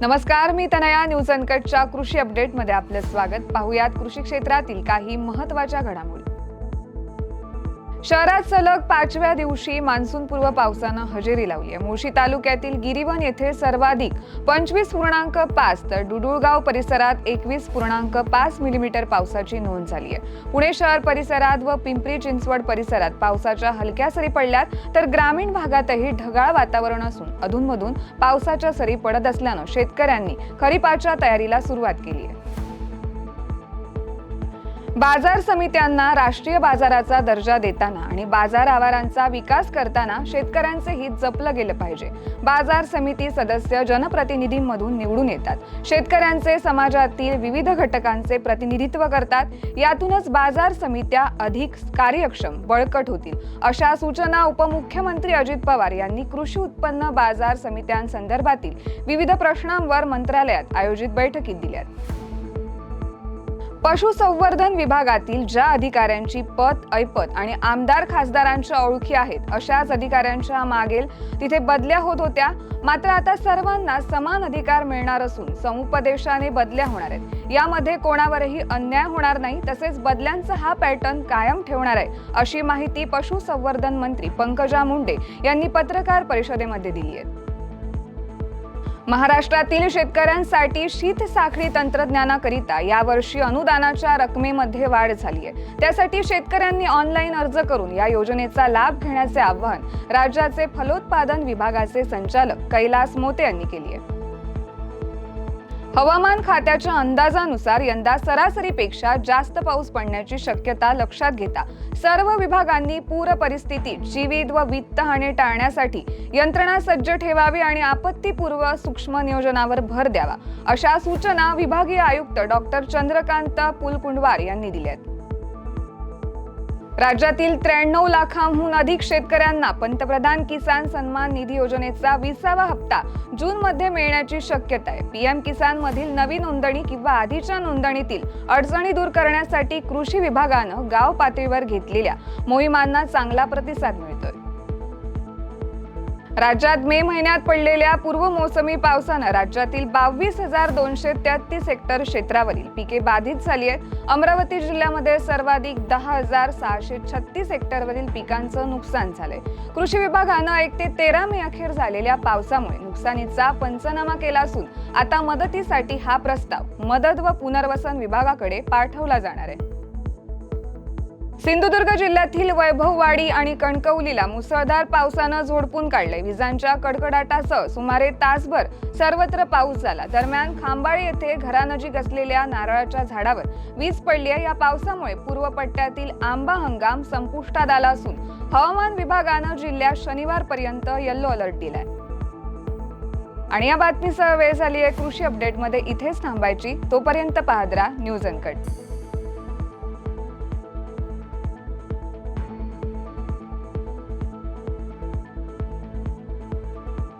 नमस्कार मी तनया. न्यूज अनकटच्या कृषी अपडेटमध्ये आपलं स्वागत. पाहुयात कृषी क्षेत्रातील काही महत्त्वाच्या घडामोडी. शहरात सलग पाचव्या दिवशी मान्सूनपूर्व पावसानं हजेरी लावली आहे. मुळशी तालुक्यातील गिरीवन येथे सर्वाधिक पंचवीस पूर्णांक पाच तर डुडुळगाव परिसरात एकवीस पूर्णांक पाच मिलीमीटर पावसाची नोंद झाली आहे. पुणे शहर परिसरात व पिंपरी चिंचवड परिसरात पावसाच्या हलक्या सरी पडल्यात तर ग्रामीण भागातही ढगाळ वातावरण असून अधूनमधून पावसाच्या सरी पडत असल्यानं शेतकऱ्यांनी खरीपाच्या तयारीला सुरुवात केली आहे. बाजार समित्यांना राष्ट्रीय बाजाराचा दर्जा देताना आणि बाजार आवारांचा विकास करताना शेतकऱ्यांचे हित जपलं गेलं पाहिजे. बाजार समिती सदस्य जनप्रतिनिधींमधून निवडून येतात. शेतकऱ्यांचे समाजातील विविध घटकांचे प्रतिनिधित्व करतात. यातूनच बाजार समित्या अधिक कार्यक्षम बळकट होतील. अशा सूचना उपमुख्यमंत्री अजित पवार यांनी कृषी उत्पन्न बाजार समित्यांसंदर्भातील विविध प्रश्नांवर मंत्रालयात आयोजित बैठकीत दिल्यात. पशुसंवर्धन विभागातील ज्या अधिकाऱ्यांची पत ऐपत आणि आमदार खासदारांच्या ओळखी आहेत अशाच अधिकाऱ्यांच्या मागेल तिथे बदल्या होत होत्या. मात्र आता सर्वांना समान अधिकार मिळणार असून समुपदेशाने बदल्या होणार आहेत. यामध्ये कोणावरही अन्याय होणार नाही तसेच बदल्यांचा हा पॅटर्न कायम ठेवणार आहे अशी माहिती पशुसंवर्धन मंत्री पंकजा मुंडे यांनी पत्रकार परिषदेमध्ये दिली आहे. महाराष्ट्रातील शेतकऱ्यांसाठी शीत साखळी तंत्रज्ञानाकरिता यावर्षी अनुदानाच्या रकमेमध्ये वाढ झाली आहे. त्यासाठी शेतकऱ्यांनी ऑनलाईन अर्ज करून या योजनेचा लाभ घेण्याचे आवाहन राज्याचे फलोत्पादन विभागाचे संचालक कैलास मोते यांनी केली आहे. हवामान खात्याच्या अंदाजानुसार यंदा सरासरीपेक्षा जास्त पाऊस पडण्याची शक्यता लक्षात घेता सर्व विभागांनी पूर परिस्थितीत जीवित व वित्तहानी टाळण्यासाठी यंत्रणा सज्ज ठेवावी आणि आपत्तीपूर्व सूक्ष्म नियोजनावर भर द्यावा अशा सूचना विभागीय आयुक्त डॉक्टर चंद्रकांत पुलकुंडवार यांनी दिल्या आहेत राज्यातील त्र्याण्णव लाखांहून अधिक शेतकऱ्यांना पंतप्रधान किसान सन्मान निधी योजनेचा विसावा हप्ता जून मध्ये मिळण्याची शक्यता आहे. पीएम किसान मधील नवी नोंदणी किंवा आधीच्या नोंदणीतील अडचणी दूर करण्यासाठी कृषी विभागानं गाव पातळीवर घेतलेल्या मोहिमांना चांगला प्रतिसाद मिळतोय. राज्यात मे महिन्यात पडलेल्या पूर्व मोसमी पावसानं राज्यातील बावीस हजार दोनशे तेहतीस हेक्टर क्षेत्रावरील पिके बाधित झाली आहेत. अमरावती जिल्ह्यामध्ये सर्वाधिक दहा हजार सहाशे छत्तीस हेक्टरवरील पिकांचं नुकसान झालंय. कृषी विभागानं एक ते तेरा मे अखेर झालेल्या पावसामुळे नुकसानीचा पंचनामा केला असून आता मदतीसाठी हा प्रस्ताव मदत व पुनर्वसन विभागाकडे पाठवला जाणार आहे. सिंधुदुर्ग जिल्ह्यातील वैभववाडी आणि कणकवलीला मुसळधार पावसानं झोडपून काढले विजांच्या कडकडाटासह सुमारे तासभर सर्वत्र पाऊस झाला. दरम्यान खांबाळे येथे घरानजीक असलेल्या नारळाच्या झाडावर वीज पडली आहे. या पावसामुळे पूर्व पट्ट्यातील आंबा हंगाम संपुष्टात आला असून हवामान विभागानं जिल्ह्यात शनिवारपर्यंत येल्लो अलर्ट दिलाय. आणि या बातमीसह वेळ झाली आहे. कृषी अपडेटमध्ये इथेच थांबायची. तोपर्यंत पाहत राहा न्यूज अनकट.